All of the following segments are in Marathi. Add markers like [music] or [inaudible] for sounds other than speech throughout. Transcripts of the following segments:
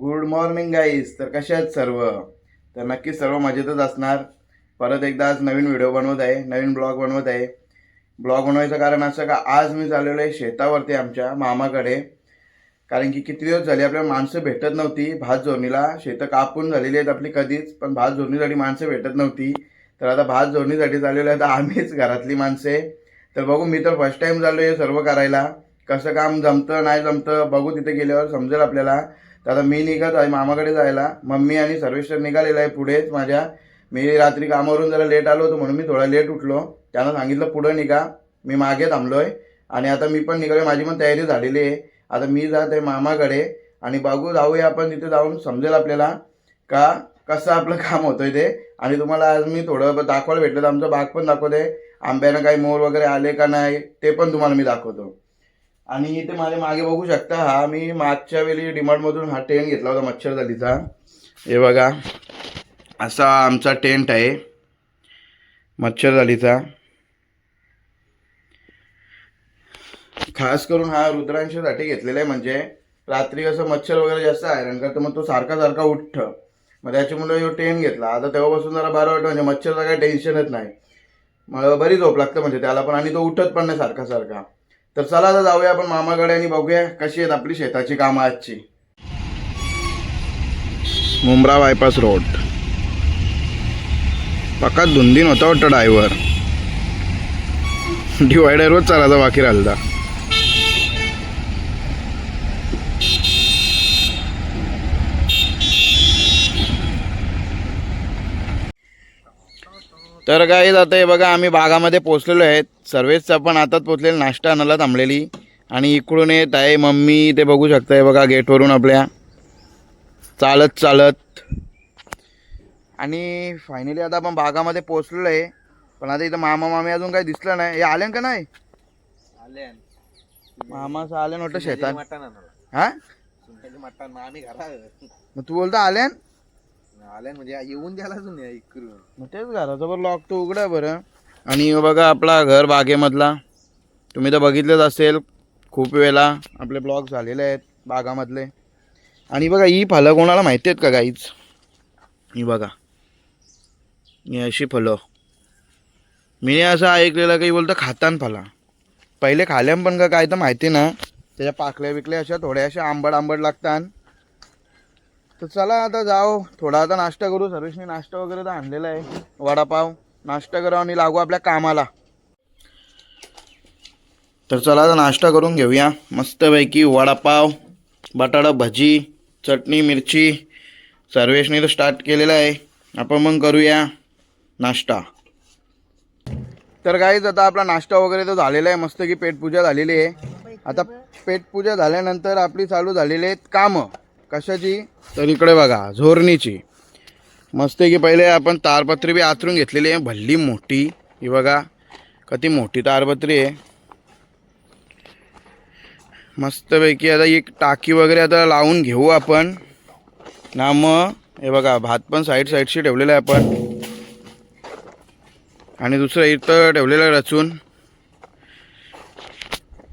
गुड मॉर्निंग गाईज तर कशा आहेत सर्व? तर नक्कीच सर्व मजेतच असणार. परत एकदा आज नवीन व्हिडिओ बनवत आहे नवीन ब्लॉग बनवत आहे. ब्लॉग बनवायचं कारण असं का आज मी चाललेलो आहे शेतावरती आमच्या मामाकडे. कारण की किती दिवस झाले आपल्याला माणसं भेटत नव्हती. भात जोडणीला शेतं कापून झालेली आहेत आपली कधीच पण भात जोडणीसाठी माणसं भेटत नव्हती. तर आता भात जोडणीसाठी चाललेलो आहे. तर आम्हीच घरातली माणसे. तर बघू मी तर फर्स्ट टाईम चाललो आहे सर्व करायला. कसं काम जमतं नाही जमतं बघू तिथे गेल्यावर समजेल आपल्याला. तर आता मी निघत आहे मामाकडे जायला. मम्मी आणि सर्वेश्वर निघालेला आहे पुढेच माझ्या. मी रात्री कामावरून जरा लेट आलो होतो म्हणून मी थोडा लेट उठलो. त्यानं सांगितलं पुढं निघा. मी मागे थांबलो आहे आणि आता मी पण निघालो माझी पण तयारी झालेली आहे. आता मी जात आहे मामाकडे. आणि बघू जाऊया आपण तिथे जाऊन. समजेल आपल्याला का कसं आपलं काम होतंय ते. आणि तुम्हाला आज मी थोडं दाखवायला भेटलं. तर आमचा बाग पण दाखवते. आंब्यानं काही मोर वगैरे आले का नाही ते पण तुम्हाला मी दाखवतो. आणि इथे माझ्या मागे बघू शकता हा मी मागच्या वेळी डिमार्टमधून हा टेंट घेतला होता मच्छरदालीचा हे बघा असा आमचा टेंट आहे मच्छरदालीचा खास करून हा रुद्रांशासाठी घेतलेला आहे म्हणजे रात्री कसं मच्छर वगैरे जास्त आयरन करतं मग तो सारखा सारखा उठतं. मग त्याच्यामुळे जो टेंट घेतला. आता तेव्हापासून जरा बरं वाटतं म्हणजे मच्छरचं काही टेन्शनच नाही. मग बरी झोप लागतं म्हणजे त्याला पण. आणि तो उठत पण नाही सारखा सारखा. तर चला आता जाऊया आपण मामाकडे आणि बघूया कशी आहेत आपली शेताची कामं आजची. Mumbra bypass road. पक्का धुंदीन होता वाटतं ड्रायव्हर. डिवायडरवर चालायचा बाकी राहिला तर काही आता हे बघा आम्ही बागामध्ये पोचलेलो आहेत. सर्वेचा पण आताच पोचलेला नाश्ता आणायला थांबलेली आणि इकडून येत आहे मम्मी ते बघू शकताय बघा गेटवरून आपल्या. चालत चालत. आणि फायनली आता आपण बागामध्ये पोचलेलो आहे. पण आता इथं मामा मामी अजून काही दिसलं नाही. हे आले का नाही? आले मामाचं आले नव्हतं शेतात. आणलं हा? मग तू बोलता आल्यान? आले म्हणजे येऊन द्यायला मग तेच घराचं बरं लॉक तो उघडा बरं. आणि बघा आपला घर बागेमधला. तुम्ही तर बघितलंच असेल खूप वेळा आपले ब्लॉग झालेले आहेत बागामधले. आणि बघा ही फलं कोणाला माहिती आहेत का गाईच ही बघा. ही अशी फलं मी असं ऐकलेलं काही बोलतं खातान फळं. पहिले खाल्यान पण का काय तर माहिती ना. त्याच्या पाकल्या बिकल्या अशा थोड्याशा आंबट आंबट लागतात तर चला आता जाओ थोडा आता नाश्ता करू. सर्वेशने नाश्ता वगैरे तर आणलेला आहे. वडापाव. नाश्ता करा आणि लागू आपल्या कामाला. तर चला आता नाश्ता करून घेऊया. मस्तपैकी वडापाव बटाटा भजी चटणी मिरची सर्वेशने तर स्टार्ट केलेलं आहे. आपण मग करूया नाश्ता. तर काहीच आता आपला नाश्ता वगैरे तर झालेला आहे. मस्त की पेटपूजा झालेली आहे. आता पेटपूजा झाल्यानंतर आपली चालू झालेली आहेत कामं. कशाची? तर इकडे बघा झोरणीची. मस्त आहे की पहिले आपण तारपत्री बी आचरून घेतलेली आहे. भल्ली मोठी. ही बघा कधी मोठी तारपत्री आहे. मस्तपैकी आता एक टाकी वगैरे आता लावून घेऊ आपण. ना मग हे बघा भात पण साईड साईडशी ठेवलेला आहे आपण. आणि दुसरं इथं ठेवलेलं आहे रचून.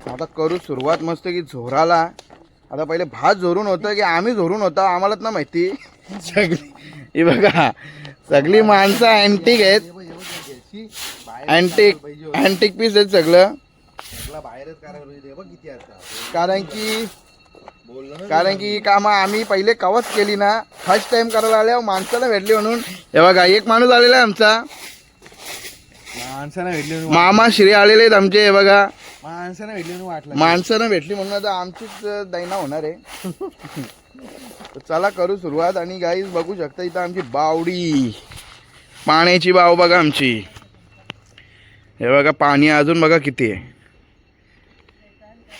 आता करू सुरुवात मस्त की झोराला आता पहिले भात झोरून होतं की आम्ही झोरून होतो आम्हालाच ना माहिती. सगळी ही बघा सगळी माणसं अँटिक आहेत. अँटिक अँटिक पीस आहेत सगळं. कारण की कारण की ही कामं आम्ही पहिले कवच केली ना फर्स्ट टाइम करायला आल्यावर माणसाला भेटली म्हणून. हे बघा एक माणूस आलेला आहे आमचा. माणसानं भेटली म्हणून मामा श्री आलेले आहेत आमचे हे बघा. माणसानं भेटली म्हणून वाटलं. माणसानं भेटली म्हणून आता आमचीच दैना होणार आहे. तर चला करू सुरुवात आणि गाईज बघू शकता इथं आमची बावडी. पाण्याची बाव बघा आमची. हे बघा पाणी अजून बघा किती आहे.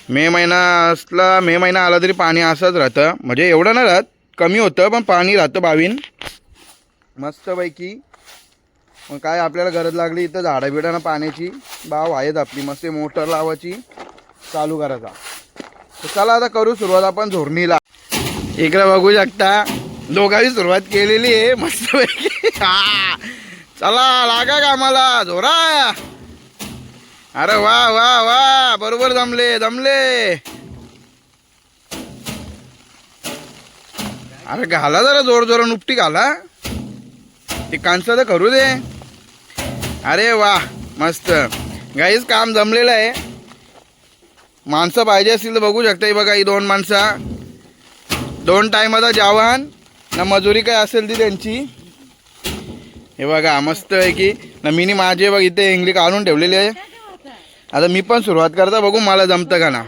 मे महिना असला मे महिना आला तरी पाणी असंच राहतं. म्हणजे एवढं नाही राहत कमी होतं पण पाणी राहतं बावीन. मस्तपैकी. मग काय आपल्याला गरज लागली इथं झाडं बिडानं पाण्याची. बाव आहेत आपली मस्त मोटर लावायची. चालू करायचा तर चला आता करू सुरुवात आपण झोरणीला. इकडे बघू शकता. दोघांनी सुरुवात केलेली आहे मस्त हा. चला लागा का आम्हाला? झोरा अरे वा वा वा. बरोबर जमले जमले. अरे घाला जरा जोर जोरा. उपटी घाला. ते कांचं तर करू दे. अरे वा मस्त. गाईच काम जमलेलं आहे. माणसं पाहिजे असतील तर बघू शकता ही बघा ही दोन माणसं. दोन टायमाचा जेवण. ना मजुरी काय असेल ती त्यांची. हे बघा मस्त आहे की. ना मीनी माझे बघ इथे इंगली आणून ठेवलेली आहे. आता मी पण सुरुवात करता बघू मला जमतं का ना.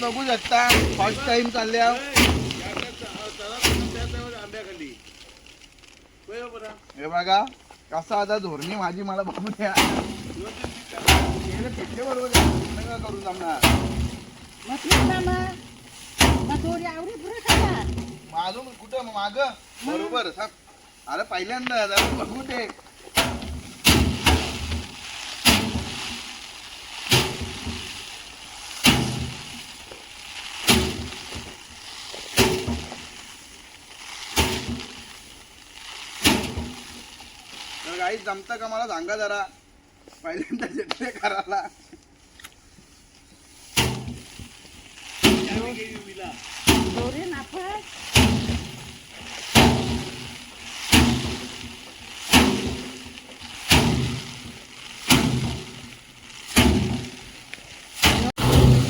बघू शकता फर्स्ट टाइम चालले आहो. हे बघा कसा आता धोरणी माझी मला बघू द्या. गेले पिठले करू जमणार माझून कुठं माग बरोबर थांब. अरे पहिल्यांदा जाऊन बघू ते तर काही जमतं का मला सांगा जरा पहिल्यांदा जेटले करायला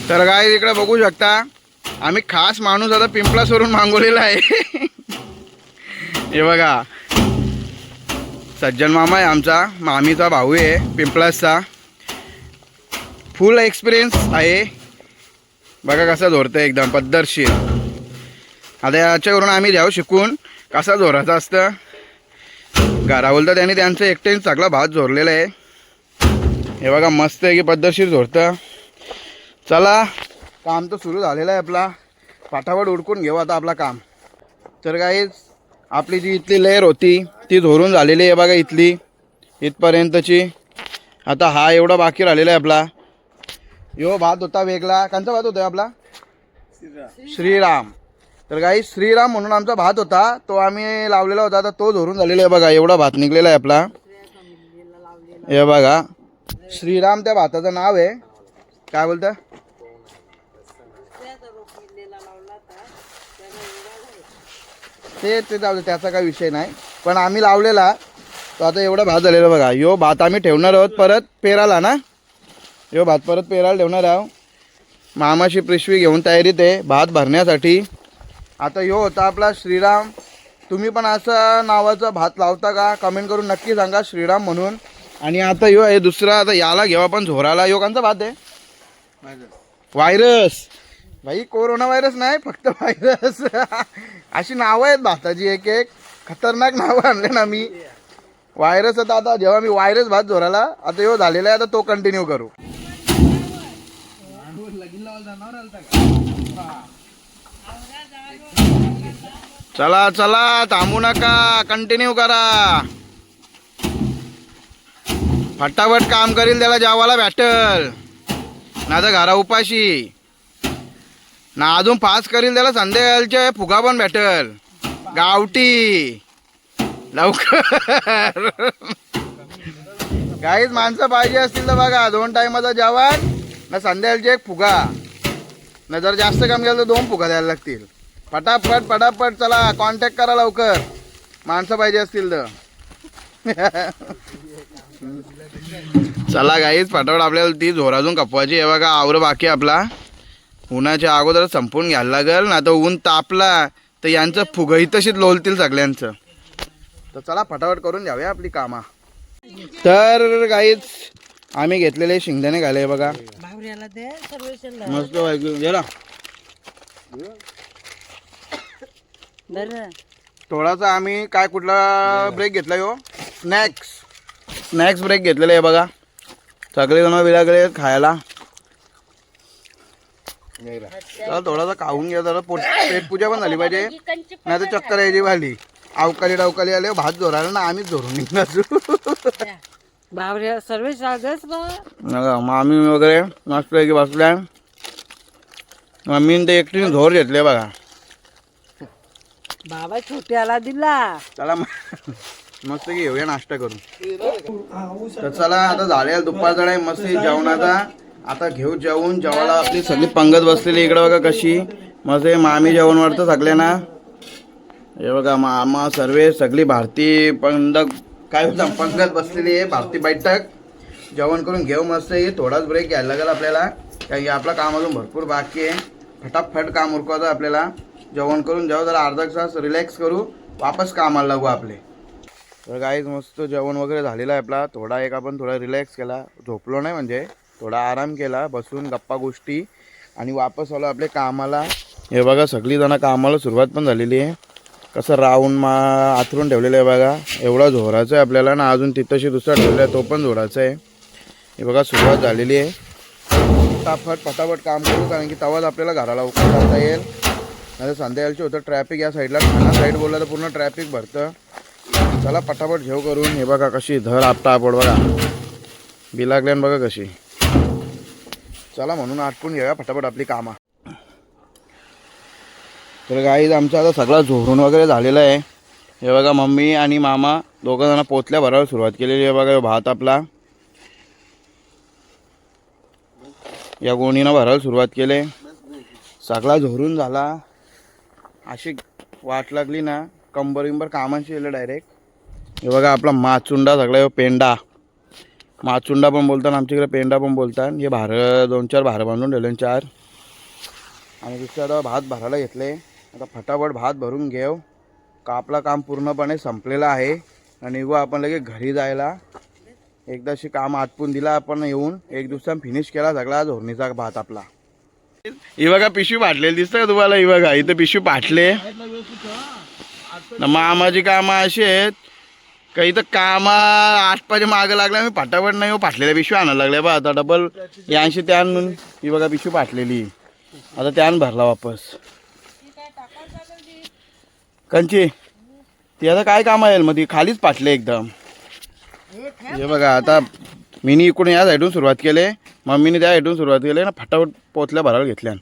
तर काय इकडे बघू शकता आम्ही खास माणूस आता पिंपळासवरून मागवलेला आहे. हे बघा सज्जन मामा आहे आमचा. मामीचा भाऊ आहे पिंपळासचा फुल एक्सपिरियन्स आहे. बघा कसा धोरतं एकदम पद्धतशीर. आता याच्यावरून आम्ही द्याव शिकून कसा झोराचा असतं. घरावलं तर त्यांनी त्यांचं एकटेन सगळा भात झोरलेला आहे. हे बघा मस्त आहे की पद्धतशीर झोरतं चला काम तर सुरू झालेलं आहे आपला. फाटाफट उडकून घेऊ आता आपला काम. तर काहीच आपली जी इथली लेअर होती ती धोरून झालेली आहे बघा इथली. इथपर्यंतची. आता हा एवढा बाकी राहिलेला आहे आपला. यो भात होता वेगळा. कांचा भात होता आपला? श्रीराम. तर काही श्रीराम म्हणून आमचा भात होता. तो आम्ही लावलेला होता. आता तो धरून झालेला आहे बघा. एवढा भात निघलेला आहे आपला. हे बघा. श्रीराम त्या भाताचं नाव आहे. काय बोलतं? ते ते जाऊ दे त्याचा काही विषय नाही. पण आम्ही लावलेला तो आता एवढा भात झालेला बघा. यो भात आम्ही ठेवणार आहोत परत पेराला ना? यो भात परत पेराला ठेवणार आहोत. मामाची पिशवी घेऊन तयारीत आहे भात भरण्यासाठी. आता यो होता आपला श्रीराम. तुम्ही पण असं नावाचा भात लावता का? कमेंट करून नक्की सांगा श्रीराम म्हणून. आणि आता यो आहे दुसरा आता याला घेऊ आपण झोराला. यो कोणचा भात आहे? व्हायरस. भाई कोरोना व्हायरस नाही फक्त व्हायरस. [laughs] अशी नावं आहेत भाताची एक एक. खतरनाक नावं आणले ना मी. व्हायरस आता आता जेव्हा मी व्हायरस भात जोराला आता ह्यो झालेला आहे आता तो कंटिन्यू करू. चला चला थांबू नका. कंटिन्यू करा. फटाफट काम करील त्याला जेवायला भेटल. ना तर घरा उपाशी. ना अजून पास करील त्याला संध्याकाळच्या फुगा पण भेटल. गावठी लवकर. काहीच माणसं पाहिजे असतील तर बघा दोन टायमाचं जेवण ना संध्याकाळचे एक फुगा. ना जर जास्त काम केलं तर दोन फुगा द्यायला लागतील. पटापट पटापट चला कॉन्टॅक्ट करा लवकर. माणसं पाहिजे असतील तर. चला गाईच फटाफट आपल्याला ती झोराजून कपवायची आहे बघा आवर बाकी आपला. उन्हाच्या अगोदर संपून घ्यायला लागेल ना तर ऊन तापला तर यांचं फुगही तशीच लोलतील सगळ्यांचं. तर चला फटाफट करून घ्यावे आपली कामा. तर गाईच आम्ही घेतलेले शेंगदाणे घाले बघा. मस्त गेला थोडासा आम्ही काय कुठला ब्रेक घेतला हो स्नॅक्स स्नॅक्स ब्रेक घेतलेला आहे बघा. सगळे जण विलागले खायला. तर थोडासा खाऊन घ्या जरा. पोट पेट पूजा पण झाली पाहिजे. नाही तर चक्कर यायची भाली अवकाली डावकाली आले भात जोराला ना आम्हीच धरून निघणार. भावऱ्या सर्वेश रागच बा. नका मामी वगैरे मस्त की बसल्या. मम्मीने ते एकटीने झोर घेतले बघा. बाबा छोट्याला दिला. चला मग मस्त की घेऊया नाश्ता करू तर चला आता झाले दुपारचा टाइम मस्त जेवणाचा. आता घेऊ जेवून जेवायला आपली सगळी पंगत बसलेली इकडे बघा कशी. हे मामी जेवण वाटतं सगळ्यांना. हे बघा मामा सर्वे सगळी भारती पंग काय होतं पंगत बसलेली आहे भारती बैठक. जेवण करून घेऊ मस्त हे थोडाच ब्रेक घ्यायला लागेल आपल्याला. कारण की आपलं काम अजून भरपूर बाकी आहे. फटाफट काम उरकवतं आपल्याला. जेवण करून जेव्हा जरा अर्धा तास रिलॅक्स करू. वापस कामाला लागू आपले. तर गाईज मस्त जेवण वगैरे झालेलं आहे आपला. थोडा एक आपण थोडा रिलॅक्स केला. झोपलो नाही म्हणजे. थोडा आराम केला बसून गप्पा गोष्टी आणि वापस आलो आपल्या कामाला. हे बघा सगळी जण कामाला सुरुवात पण झालेली आहे. कसं राऊंड मा आथरून ठेवलेलं आहे बघा. एवढा जोराचं आहे आपल्याला ना अजून तिथंशी दुसरा ठेवला आहे तो पण झोराचा आहे. हे बघा सुरुवात झालेली आहे. फटाफट फटाफट काम करू कारण की तवाच आपल्याला घराला उकळ जाता येईल. नाही संध्याकाळची होतं ट्रॅफिक या साईडला ठाणा साईड बोलला तर पूर्ण ट्रॅफिक भरतं. चला पटापट घेऊ करून. हे बघा कशी धर आपटा आपण बघा. बिलागल्यान बघा कशी. चला म्हणून आटपून घेऊया फटाफट आपली कामं. तर गाईज आमचं आता सगळा झोरून वगैरे झालेला आहे. हे बघा मम्मी आणि मामा दोघं जण पोचल्या भरायला सुरुवात केलेली आहे. बघा भात आपला. या गोणीनं भरायला सुरुवात केली. सगळा झोरून झाला. अशी वाट लागली ना कंबर विंबर कामाची येलं डायरेक्ट हे बघा आपला माचुंडा सगळा पेंडा. माचुंडा पण बोलतात आमच्याकडे पेंडा पण बोलतात. हे भार दोन चार भार बांधून ठेवले चार. आणि दुसऱ्या भात भरायला घेतले. आता फटाफट भात भरून घेऊ. का आपलं काम पूर्णपणे संपलेलं आहे. आणि व आपण लगेच घरी जायला. एकदाशी काम आटपून दिला आपण येऊन. एक दिवसा फिनिश केला सगळा झोरणीचा भात आपला. इवगा पिशवी फाटलेली दिसतं का तुम्हाला? इवगा इथं पिशवी फाटले. मामाची कामं अशी आहेत. का इथं कामा पाहिजे मागं लागल्या मी फाटाफट नाही हो पाटलेल्या पिशवी आणायला लागल्या बा. आता डबल यांशी त्या आणून ही बघा पिशवी फाटलेली. आता त्यान भरला वापस. कंची ती आता काय काम आहे? मग ती खालीच फाटले एकदम. हे बघा आता मीनी इकडून या साईडून सुरुवात केले. मम्मीने त्या साईडून सुरुवात केली ना फटाफट पोचल्या भरायला घेतल्या.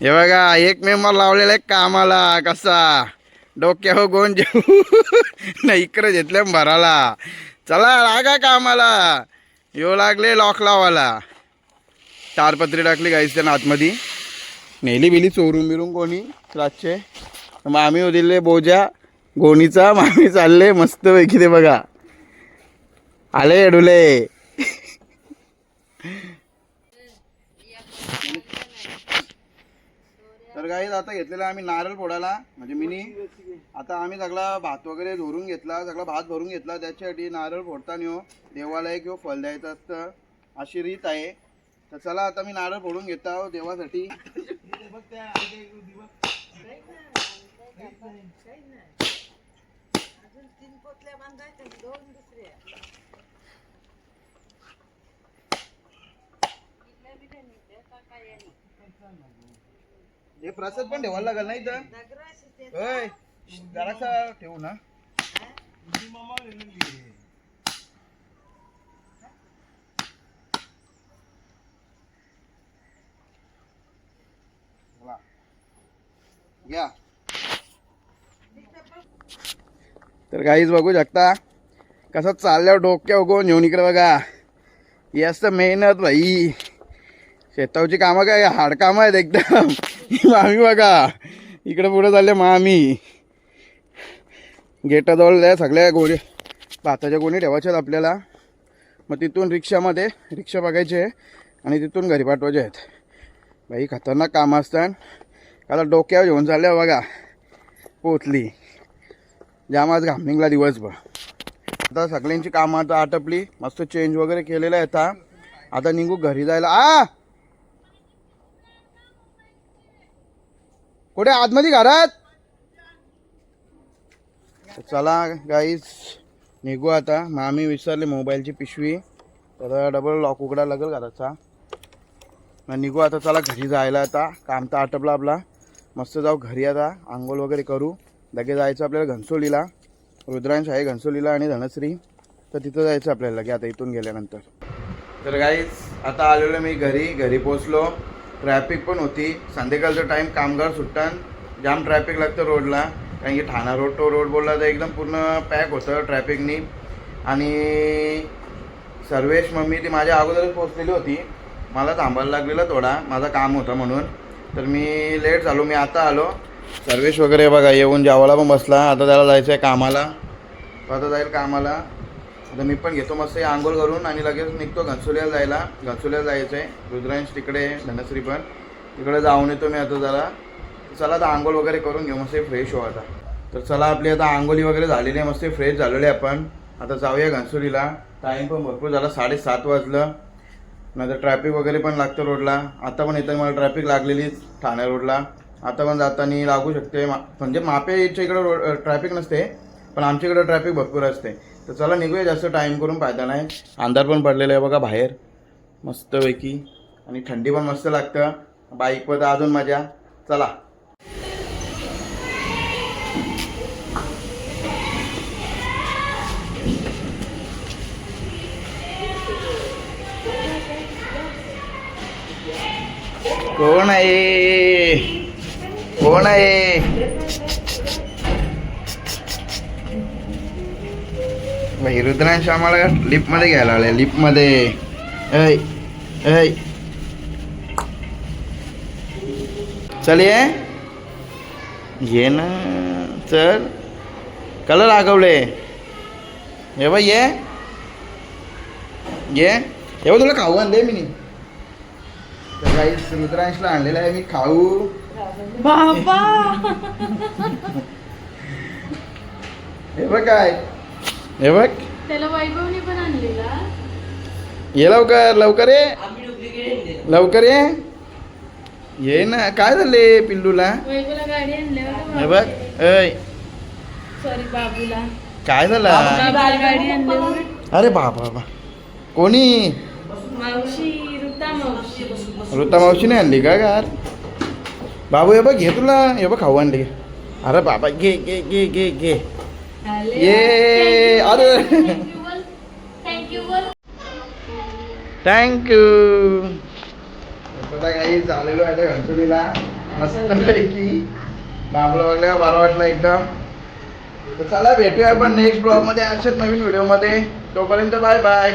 हे बघा एक मेंबर लावलेला आहे कामाला. कसा? डोक्यावर गोन जेऊ नाही इकडे घेतल्या भराला. चला लागा कामाला येऊ लागले लॉक लावाला चार पत्री टाकली गाईस त्यानं आतमध्ये. नेली बिली चोरून बिरून कोणी रातचे मामी दिले बोजा गोणीचा मामी चालले मस्त पैकी ते बघा. आले एडुले तर काही आता घेतलेला आम्ही नारळ फोडायला म्हणजे मिनी. आता आम्ही सगळा भात वगैरे धरून घेतला सगळा भात भरून घेतला. त्याच्यासाठी नारळ फोडताना हो देवाला एक फल द्यायचं असतं अशी रीत आहे. तर चला आता मी नारळ फोडून घेत आहो देवासाठी. हे प्रसाद पण ठेवायला लागेल नाही तर होय. जरासा ठेवू ना. घ्या. तर काहीच बघू शकता कसं चालल्यावर डोक्या उगवून घेऊन इकडे बघा. याच मेहनत भाई. शेतावची कामं काय? हाड कामं आहेत एकदम. मामी बघा. इकडे पुढे चालले मामी. गेटाजवळ त्या सगळ्या गोळी. भाताच्या गोणी ठेवायच्या आहेत आपल्याला. मग तिथून रिक्षामध्ये रिक्षा बघायचे आणि तिथून घरी पाठवायचे आहेत. बाई खतरनाक कामं असतात आता डोक्यावर घेऊन चालल्या हो बघा. पोचली. जाम आज घामनिंगला दिवसभर. आता सगळ्यांची कामं आता आटपली. मस्त चेंज वगैरे केलेलं आहे आता. आता निघू घरी जायला. आ! कुठे आतमध्ये घरात? चला गाईज निघू आता. मामी विसरले मोबाईलची पिशवी. तर डबल लॉक उघडा लागेल घराचा. मग निघू आता चला घरी जायला आता. काम तर आटपला आपला. मस्त जाऊ घरी आता. आंघोळ वगैरे करू. लगेच जायचं आपल्याला घनसोलीला. रुद्रांश आहे घनसोलीला आणि धनश्री. तर तिथं जायचं आपल्याला. लगे आता इथून गेल्यानंतर. तर गाईज आता आलेलो मी घरी. घरी पोचलो ट्रॅफिक पण होती. संध्याकाळचा टाईम कामगार सुट्टान जाम ट्रॅफिक लागतं रोडला कारण की ठाणा रोड तो रोड बोलला तर एकदम पूर्ण पॅक होतं ट्रॅफिकनी आणि सर्वेश मम्मी ती माझ्या अगोदरच पोचलेली होती. मला थांबायला लागलेलं थोडा. माझं काम होतं म्हणून. तर मी लेट झालो. मी आता आलो. सर्वेश वगैरे बघा येऊन जेवायला पण बसला. आता त्याला जायचं आहे कामाला. आता जाईल कामाला. आता मी पण घेतो मस्त आंघोळ करून आणि लगेच निघतो घनसोलीला जायला. घनसोलीला जायचं आहे रुद्रांश तिकडे धनश्री पण. तिकडे जाऊन येतो मी आता जरा. चला आता आंघोळ वगैरे करून घेऊ मस्त फ्रेश हो आता. तर चला आपली आता आंघोळी वगैरे झालेली आहे मस्त फ्रेश झालेली आहे आपण. आता जाऊया घनसोलीला टाईम पण भरपूर झाला साडेसात वाजलं. नंतर ट्रॅफिक वगैरे पण लागतं रोडला. आता पण इथं मला ट्रॅफिक लागलेलीच ठाणे रोडला. आता पण जाताना लागू शकते. मा- म्हणजे मापेच्या इकडं रोड ट्रॅफिक नसते पण आमच्या इकडं ट्रॅफिक भरपूर असते. तर चला निघूया जास्त टाईम करून फायदा नाही. अंधार पण पडलेला आहे बघा बाहेर. मस्तपैकी. आणि थंडी पण मस्त लागतं. बाईकवर तर अजून मजा चला. कोण आहे? कोण आहे? बाई रुद्रांश आम्हाला लिफ्टमध्ये घ्यायला आले लिफ्टमध्ये. ऐ ऐ. चल. ये ना चल कलर लागवले. हे बाई ये. ये. हे बघ तुला खाऊ आणले मी. तर काही रुद्रांशला आणलेलं आहे मी खाऊ. बाबा. हे बघ काय. हे बघ. त्याला वैभवने पण आणलेला. ये लवकर लवकर ये. लवकर ये. ये ना काय झाले पिल्लूला? वैभवला गाडी आणल्यावर हे बघ. ऐ. सॉरी बाबूला. काय झालं? बाबूला गाडी आणल्यावर अरे बाबा बाबा. कोणी? मावशी रुता मावशी. ऋता मावशीने आणली का गार? बाबू हे बघ घे तुला हे बघ खाऊ आणली. अरे बाबा घे घे घे घे घे. ये अरे थँक्यू बोल थँक्यू काही चाललेलो आहे त्या घनसोलीला मस्तपैकी. बाबला वगैरे बरं वाटलं एकदम. तर चला भेटूया आपण नेक्स्ट ब्लॉगमध्ये अशाच नवीन व्हिडिओमध्ये. तोपर्यंत बाय बाय